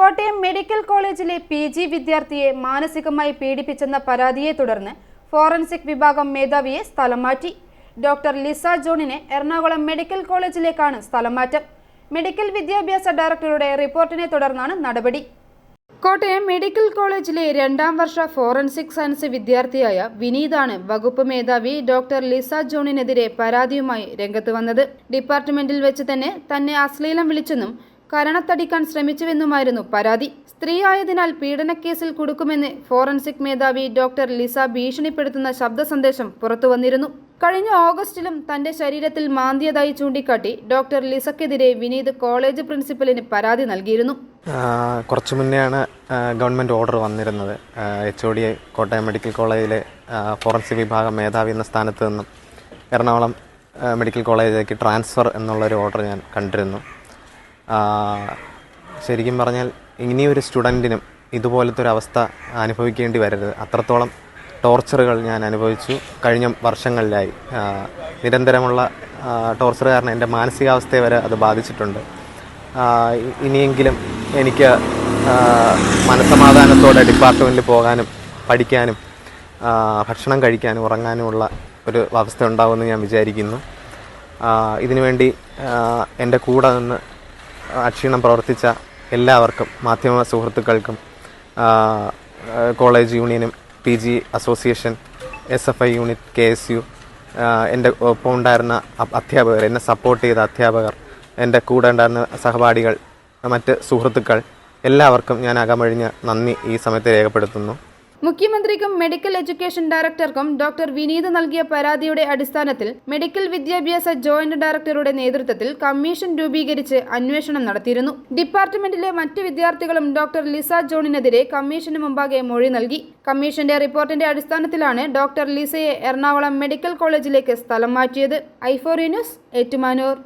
Kottayam medical കോളേജിലെ P G വിദ്യാർത്ഥിയെ മാനസികമായി പീഡിപ്പിച്ചെന്ന പരാതിയെ തുടർന്ന് ഫോറൻസിക് വിഭാഗം മേധാവിയെ സ്ഥലം മാറ്റി ഡോക്ടർ ലിസ ജോണിനെ എറണാകുളം മെഡിക്കൽ കോളേജിലേക്കാണ് സ്ഥലം മാറ്റം മെഡിക്കൽ വിദ്യാഭ്യാസ ഡയറക്ടറുടെ റിപ്പോർട്ടിനെ തുടർന്നാണ് നടപടി. കോട്ടയം മെഡിക്കൽ കോളേജിലെ രണ്ടാം വർഷ ഫോറൻസിക് സയൻസ് വിദ്യാർത്ഥിയായ വിനീതാണ് വകുപ്പ് മേധാവി ഡോക്ടർ ലിസ ജോണിനെതിരെ പരാതിയുമായി രംഗത്ത് വന്നത്. ഡിപ്പാർട്ട്മെന്റിൽ വെച്ച് തന്നെ തന്നെ അശ്ലീലം വിളിച്ചെന്നും കരണത്തടിക്കാൻ ശ്രമിച്ചുവെന്നുമായിരുന്നു പരാതി. സ്ത്രീയായതിനാൽ പീഡനക്കേസിൽ കുടുക്കുമെന്ന് ഫോറൻസിക് മേധാവി ഡോക്ടർ ലിസ ഭീഷണിപ്പെടുത്തുന്ന ശബ്ദ സന്ദേശം പുറത്തുവന്നിരുന്നു. കഴിഞ്ഞ ഓഗസ്റ്റിലും തന്റെ ശരീരത്തിൽ മാന്തിയതായി ചൂണ്ടിക്കാട്ടി ഡോക്ടർ ലിസക്കെതിരെ വിനീത് കോളേജ് പ്രിൻസിപ്പലിന് പരാതി നൽകിയിരുന്നു. കുറച്ചു മുന്നെയാണ് ഗവൺമെന്റ് ഓർഡർ വന്നിരുന്നത്. H O D Kottayam medical കോളേജിലെ ഫോറൻസിക് വിഭാഗം മേധാവി എന്ന സ്ഥാനത്ത് നിന്നും എറണാകുളം മെഡിക്കൽ കോളേജിലേക്ക് ട്രാൻസ്ഫർ എന്നുള്ളൊരു ഓർഡർ ഞാൻ കണ്ടിരുന്നു. ശരിക്കും പറഞ്ഞാൽ ഇനിയൊരു സ്റ്റുഡന്റിനും ഇതുപോലത്തെ ഒരു അവസ്ഥ അനുഭവിക്കേണ്ടി വരരുത്. അത്രത്തോളം ടോർച്ചറുകൾ ഞാൻ അനുഭവിച്ചു. കഴിഞ്ഞ വർഷങ്ങളിലായി. നിരന്തരമുള്ള ടോർച്ചർ കാരണം എന്റെ മാനസികാവസ്ഥയെ വരെ അത് ബാധിച്ചിട്ടുണ്ട്. ഇനിയെങ്കിലും എനിക്ക് മനസമാധാനത്തോടെ ഡിപ്പാർട്ട്മെന്റിൽ പോകാനും പഠിക്കാനും ഭക്ഷണം കഴിക്കാനും ഉറങ്ങാനുമുള്ള ഒരു അവസ്ഥ ഉണ്ടാകുമെന്ന് ഞാൻ വിചാരിക്കുന്നു. ഇതിനുവേണ്ടി എന്റെ കൂടെ നിന്ന് അക്ഷീണം പ്രവർത്തിച്ച എല്ലാവർക്കും മാധ്യമ സുഹൃത്തുക്കൾക്കും കോളേജ് യൂണിയനും P G association S F I unit K S U എന്റെ ഒപ്പം ഉണ്ടായിരുന്ന അധ്യാപകർ എന്നെ സപ്പോർട്ട് ചെയ്ത അധ്യാപകർ എന്റെ കൂടെ ഉണ്ടായിരുന്ന സഹപാഠികൾ മറ്റ് സുഹൃത്തുക്കൾ എല്ലാവർക്കും ഞാൻ അകമഴിഞ്ഞ് നന്ദി ഈ സമയത്ത് രേഖപ്പെടുത്തുന്നു. മുഖ്യമന്ത്രിക്കും മെഡിക്കൽ എഡ്യൂക്കേഷൻ ഡയറക്ടർക്കും ഡോക്ടർ വിനീത് നൽകിയ പരാതിയുടെ അടിസ്ഥാനത്തിൽ മെഡിക്കൽ വിദ്യാഭ്യാസ ജോയിന്റ് ഡയറക്ടറുടെ നേതൃത്വത്തിൽ കമ്മീഷൻ രൂപീകരിച്ച് അന്വേഷണം നടത്തിയിരുന്നു. ഡിപ്പാർട്ട്മെന്റിലെ മറ്റ് വിദ്യാർത്ഥികളും ഡോക്ടർ ലിസ ജോണിനെതിരെ കമ്മീഷന് മുമ്പാകെ മൊഴി നൽകി. കമ്മീഷന്റെ റിപ്പോർട്ടിന്റെ അടിസ്ഥാനത്തിലാണ് ഡോക്ടർ ലിസയെ എറണാകുളം മെഡിക്കൽ കോളേജിലേക്ക് സ്ഥലം മാറ്റിയത്. ഐഫോറി ന്യൂസ് ഏറ്റുമാനൂർ.